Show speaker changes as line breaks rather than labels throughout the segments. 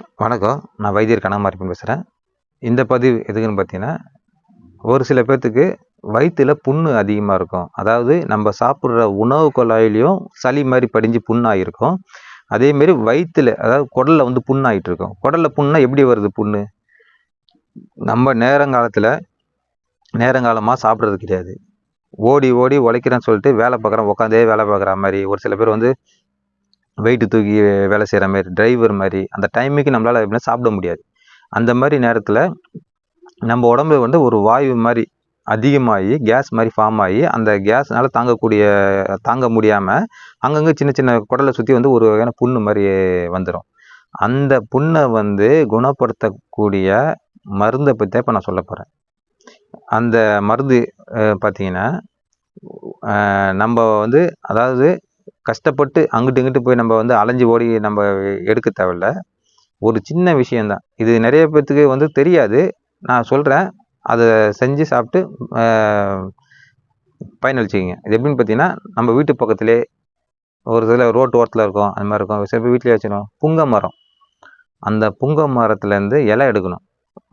வணக்கம். நான் வைத்தியர் கனகமாரிப்பன் பேசுகிறேன் இந்த பதிவு எதுக்குன்னு பார்த்தீங்கன்னா ஒரு சில பேர்த்துக்கு வயிற்றில் புண்ணு அதிகமாக இருக்கும். அதாவது நம்ம சாப்பிட்ற உணவு குழாயிலையும் சளி மாதிரி படிஞ்சு புண்ணாகிருக்கும் அதேமாரி வயிற்றில் அதாவது குடலில் வந்து புண்ணாகிட்டு இருக்கும். குடலில் புண்ணா எப்படி வருது புண்ணு? நம்ம நேரங்காலத்தில் நேரங்காலமாக சாப்பிட்றது கிடையாது. ஓடி ஓடி உழைக்கிறேன்னு சொல்லிட்டு வேலை பார்க்குறேன் உட்காந்தே வேலை பார்க்குற மாதிரி ஒரு சில பேர் வந்து வெயிட்டு தூக்கி வேலை செய்கிற மாதிரி டிரைவர் மாதிரி அந்த டைமுக்கு நம்மளால் எப்படின்னா சாப்பிட முடியாது. அந்த மாதிரி நேரத்தில் நம்ம உடம்பு வந்து ஒரு வாயு மாதிரி அதிகமாகி கேஸ் மாதிரி ஃபார்ம் ஆகி அந்த கேஸ்னால் தாங்கக்கூடிய தாங்க முடியாமல் அங்கங்கே சின்ன சின்ன குடலை சுற்றி வந்து ஒரு வகையான புண்ணு மாதிரி வந்துடும் அந்த புண்ணை வந்து குணப்படுத்தக்கூடிய மருந்தை பற்றி இப்போ நான் சொல்ல போகிறேன் அந்த மருந்து பார்த்தீங்கன்னா நம்ம வந்து அதாவது கஷ்டப்பட்டு அங்கிட்டு இங்கிட்டு போய் நம்ம வந்து அலைஞ்சு ஓடி நம்ம எடுக்க தேவையில்ல. ஒரு சின்ன விஷயந்தான் இது நிறைய பேர்த்துக்கு வந்து தெரியாது. நான் சொல்கிறேன் அதை செஞ்சு சாப்பிட்டு பயனளிச்சிக்கிங்க. இது எப்படின்னு பார்த்தீங்கன்னா நம்ம வீட்டு பக்கத்துலேயே ஒரு சில ரோட்டு ஓரத்தில் இருக்கும். அந்த மாதிரி இருக்கும். சில பேர் வீட்டிலே வச்சுக்கணும் புங்க மரம். அந்த புங்க மரத்துலேருந்து இலை எடுக்கணும்.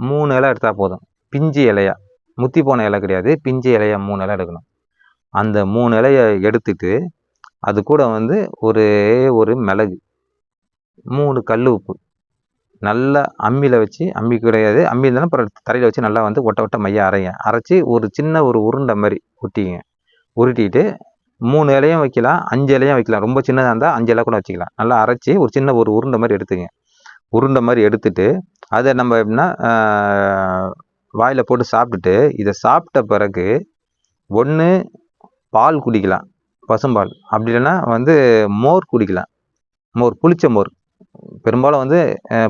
மூணு இலை எடுத்தால் போதும். பிஞ்சு இலையா? முத்தி போன இலை கிடையாது. பிஞ்சு இலையா மூணு இலை எடுக்கணும். அந்த மூணு இலையை எடுத்துட்டு அது கூட வந்து ஒரே ஒரு மிளகு. மூணு கல் உப்பு. நல்லா அம்மியில் வச்சு அம்மி கிடையாது. அம்மி இருந்தாலும் அப்புறம் தரையில் வச்சு நல்லா வந்து ஒட்ட ஒட்ட மையம் அரைங்க. அரைச்சி ஒரு சின்ன ஒரு உருண்டை மாதிரி உருட்டிங்க உருட்டிட்டு மூணு இலையும் வைக்கலாம் அஞ்சு இலையும் வைக்கலாம். ரொம்ப சின்னதாக இருந்தால் அஞ்சு இலை கூட வச்சுக்கலாம். நல்லா அரைச்சி ஒரு சின்ன ஒரு உருண்டை மாதிரி எடுத்துங்க உருண்டை மாதிரி எடுத்துட்டு அதை நம்ம எப்படின்னா வாயில் போட்டு சாப்பிட்டுட்டு இதை சாப்பிட்ட பிறகு ஒன்று பால் குடிக்கலாம். பசும்பால். அப்படி இல்லைன்னா வந்து மோர் குடிக்கலாம். மோர் புளிச்ச மோர். பெரும்பாலும் வந்து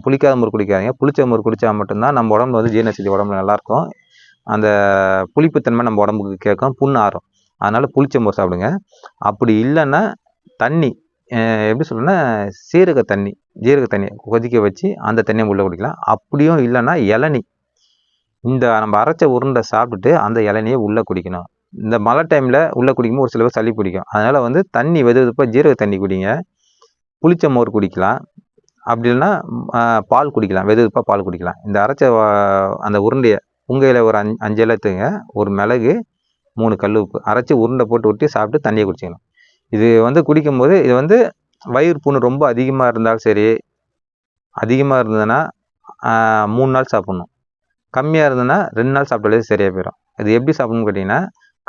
புளிக்காத மோர் குடிக்காதீங்க. புளிச்ச மோர் குடித்தா மட்டும்தான் நம்ம உடம்புல வந்து ஜீரணசக்தி உடம்புல நல்லாயிருக்கும் அந்த புளிப்புத்தன்மை நம்ம உடம்புக்கு கேட்கும் புண்ணு ஆறும். அதனால் புளிச்ச மோர் சாப்பிடுங்க. அப்படி இல்லைன்னா தண்ணி எப்படி சொல்லணும்னா சீரக தண்ணி ஜீரக தண்ணி கொதிக்க வச்சு அந்த தண்ணியை உள்ளே குடிக்கலாம். அப்படியும் இல்லைன்னா இளநி. இந்த நம்ம அரைச்ச உருண்டை சாப்பிட்டுட்டு அந்த இளநியை உள்ளே குடிக்கணும். இந்த மழை டைமில் உள்ளே குடிக்கும்போது ஒரு சில பேர் சளி பிடிக்கும். அதனால் வந்து தண்ணி வெது வெதுப்பாக ஜீரக தண்ணி குடிங்க. புளிச்ச மோர் குடிக்கலாம். அப்படி இல்லைன்னா பால் குடிக்கலாம். வெது வெதுப்பாக பால் குடிக்கலாம். இந்த அரைச்ச அந்த உருண்டையை உங்கையில் ஒரு அஞ்சு அஞ்சு எடுத்துங்க ஒரு மிளகு மூணு கல் உப்பு. அரைச்சி உருண்டை போட்டு ஊற்றி சாப்பிட்டு தண்ணியை குடிச்சிக்கணும். இது வந்து குடிக்கும்போது இது வந்து வயிறு புண்ணு ரொம்ப அதிகமாக இருந்தாலும் சரி அதிகமாக இருந்ததுன்னா மூணு நாள் சாப்பிட்ணும். கம்மியாக இருந்ததுன்னா ரெண்டு நாள் சாப்பிட்டாலே சரியாக போயிடும். இது எப்படி சாப்பிட்ணுன்னு கேட்டிங்கன்னா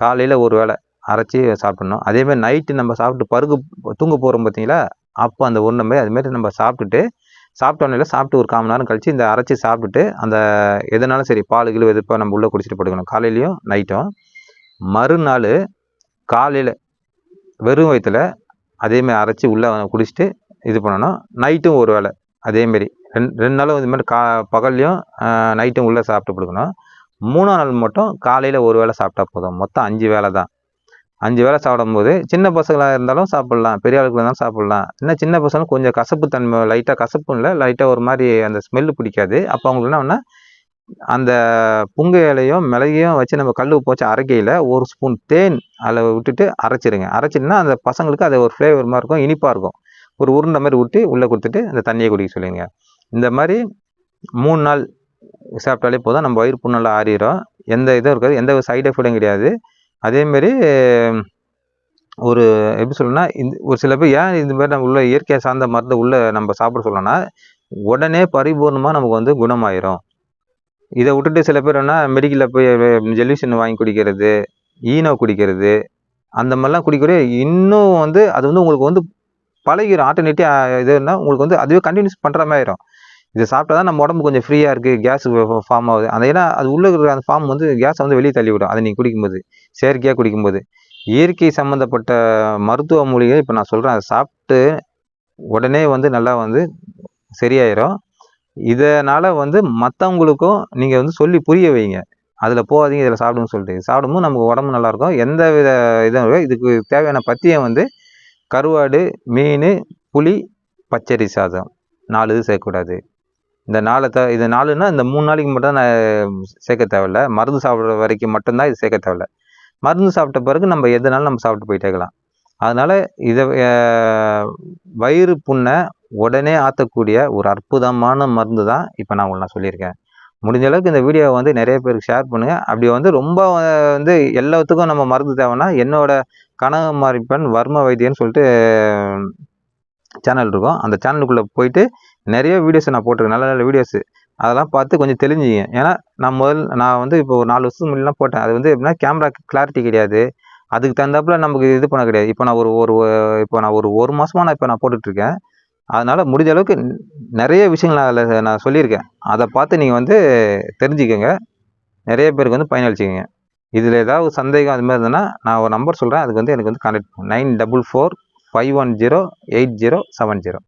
காலையில் ஒரு வேளை அரைச்சி சாப்பிட்ணும். அதேமாதிரி நைட்டு நம்ம சாப்பிட்டு பருகு தூங்க போகிறோம் பார்த்தீங்களா அப்போ அந்த ஒன்று மாதிரி அதுமாரி நம்ம சாப்பிட்டுட்டு சாப்பிட்டோன்னே சாப்பிட்டு ஒரு காமணி நேரம் கழித்து இந்த அரைச்சி சாப்பிட்டுட்டு அந்த எதனாலும் சரி பால் கிலோ எதிர்ப்பாக நம்ம உள்ளே குடிச்சிட்டு படுக்கணும். காலையிலையும் நைட்டும் மறுநாள் காலையில் வெறும் வயிற்றில் அதேமாதிரி அரைச்சி உள்ளே குடிச்சிட்டு இது பண்ணணும். நைட்டும் ஒரு வேளை. அதேமாரி ரெண்டு ரெண்டு நாளும் இதுமாதிரி கா பகல்லையும் நைட்டும் உள்ளே சாப்பிட்டு படுக்கணும். மூணாம் நாள் மட்டும் காலையில் ஒரு வேளை சாப்பிட்டா போதும். மொத்தம் அஞ்சு வேலை தான். அஞ்சு வேளை சாப்பிடும்போது சின்ன பசங்களாக இருந்தாலும் சாப்பிட்லாம். பெரிய ஆளுக்கு இருந்தாலும் சாப்பிட்லாம். இன்னும் சின்ன பசங்களும் கொஞ்சம் கசப்பு தன்மை லைட்டாக கசப்பு இல்லை லைட்டாக ஒரு மாதிரி அந்த ஸ்மெல்லு பிடிக்காது. அப்போ அவங்களுக்கு என்ன அந்த புங்க இலையும் மிளகையும் வச்சு நம்ம கல் போச்சு அரைக்கையில் ஒரு ஸ்பூன் தேன் அதில் விட்டுட்டு அரைச்சிடுங்க அரைச்சிட்டுனா அந்த பசங்களுக்கு அது ஒரு ஃப்ளேவர் மாதிரி இருக்கும் இனிப்பாக இருக்கும். ஒரு உருண்டை மாதிரி விட்டு உள்ளே கொடுத்துட்டு அந்த தண்ணியை குடிக்க சொல்லுங்க. இந்த மாதிரி மூணு நாள் சாப்பிட்டாலே போதும். நம்ம வயிறு புண்ணெல்லாம் ஆறிடும் எந்த இதுவும் இருக்காது. எந்த சைடு எஃபெக்டும் கிடையாது. அதேமாரி ஒரு எப்படி சொல்லணும்னா இந்த ஒரு சில பேர் ஏன் இந்த மாதிரி நம்ம உள்ள இயற்கையாக சார்ந்த மருந்து உள்ள நம்ம சாப்பிட சொல்லணும்னா உடனே பரிபூர்ணமாக நமக்கு வந்து குணமாயிரும். இதை விட்டுட்டு சில பேர் என்ன மெடிக்கலில் போய் ஜெல்யூஷன் வாங்கி குடிக்கிறது ஈனோ குடிக்கிறது அந்த மாதிரிலாம் குடிக்கிற இன்னும் வந்து அது வந்து உங்களுக்கு வந்து பழகிடும் ஆட்டோமேட்டிக் இதுனா உங்களுக்கு வந்து அதுவே கண்டினியூஸ் பண்ணுற மாதிரி ஆயிரும். இதை சாப்பிட்டா தான் நம்ம உடம்பு கொஞ்சம் ஃப்ரீயாக இருக்குது கேஸ் ஃபார்ம் ஆகுது. அந்த ஏன்னா அது உள்ளே இருக்கிற அந்த ஃபார்ம் வந்து கேஸை வந்து வெளியே தள்ளி விடும் அதை நீங்கள் குடிக்கும்போது செயற்கையாக குடிக்கும்போது. இயற்கை சம்மந்தப்பட்ட மருத்துவ மூலிகை இப்போ நான் சொல்கிறேன் அதை சாப்பிட்டு உடனே வந்து நல்லா வந்து சரியாயிரும். இதனால் வந்து மற்றவங்களுக்கும் நீங்கள் வந்து சொல்லி புரிய வைங்க. அதில் போகாதீங்க இதில் சாப்பிடுன்னு சொல்லிட்டு. சாப்பிடும்போது நமக்கு உடம்பு நல்லாயிருக்கும் எந்த வித இதுவும் இதுக்கு தேவையான பத்தியம் வந்து கருவாடு மீன் புளி பச்சரி சாதம். நாலு இது சேர்க்கக்கூடாது. இந்த நாளை த இது நாலுன்னா இந்த மூணு நாளைக்கு மட்டும் நான் சேர்க்க தேவையில்ல. மருந்து சாப்பிட்ற வரைக்கும் மட்டும்தான் இது சேர்க்க தேவையில்ல. மருந்து சாப்பிட்ட பிறகு நம்ம எதுனாலும் நம்ம சாப்பிட்டு போயிட்டே இருக்கலாம். அதனால் இதை வயிறு புண்ணை உடனே ஆற்றக்கூடிய ஒரு அற்புதமான மருந்து தான் இப்போ நான் உங்களுக்கு நான் சொல்லியிருக்கேன். முடிஞ்ச அளவுக்கு இந்த வீடியோவை வந்து நிறைய பேருக்கு ஷேர் பண்ணுங்கள் அப்படி வந்து ரொம்ப வந்து எல்லாத்துக்கும் நம்ம மருந்து தேவைன்னா என்னோட கனவு மாரிப்பன் வர்ம வைத்தியன்னு சொல்லிட்டு சேனல் இருக்கும். அந்த சேனலுக்குள்ளே போயிட்டு நிறைய வீடியோஸ் நான் போட்டிருக்கேன். நல்ல நல்ல வீடியோஸ் அதெல்லாம் பார்த்து கொஞ்சம் தெரிஞ்சுங்க. ஏன்னா நான் முதல் நான் வந்து இப்போ ஒரு நாலு வருஷத்துக்கு முன்னாடிலாம் போட்டேன். அது வந்து எப்படின்னா கேமரா கிளாரிட்டி கிடையாது. அதுக்கு தகுந்தாப்புல நமக்கு இது பண்ண கிடையாது. இப்போ நான் ஒரு ஒரு இப்போ நான் ஒரு ஒரு மாதமாக நான் இப்போ நான் போட்டுட்ருக்கேன். அதனால் முடிஞ்ச அளவுக்கு நிறைய விஷயங்கள் நான் அதில் நான் சொல்லியிருக்கேன். அதை பார்த்து நீங்கள் வந்து தெரிஞ்சுக்கோங்க. நிறைய பேருக்கு வந்து பயனளிச்சிக்கோங்க. இதில் ஏதாவது சந்தேகம் அது மாதிரி இருந்ததுன்னா நான் ஒரு நம்பர் சொல்கிறேன் அதுக்கு வந்து எனக்கு வந்து contact nine double four five one zero eight zero seven zero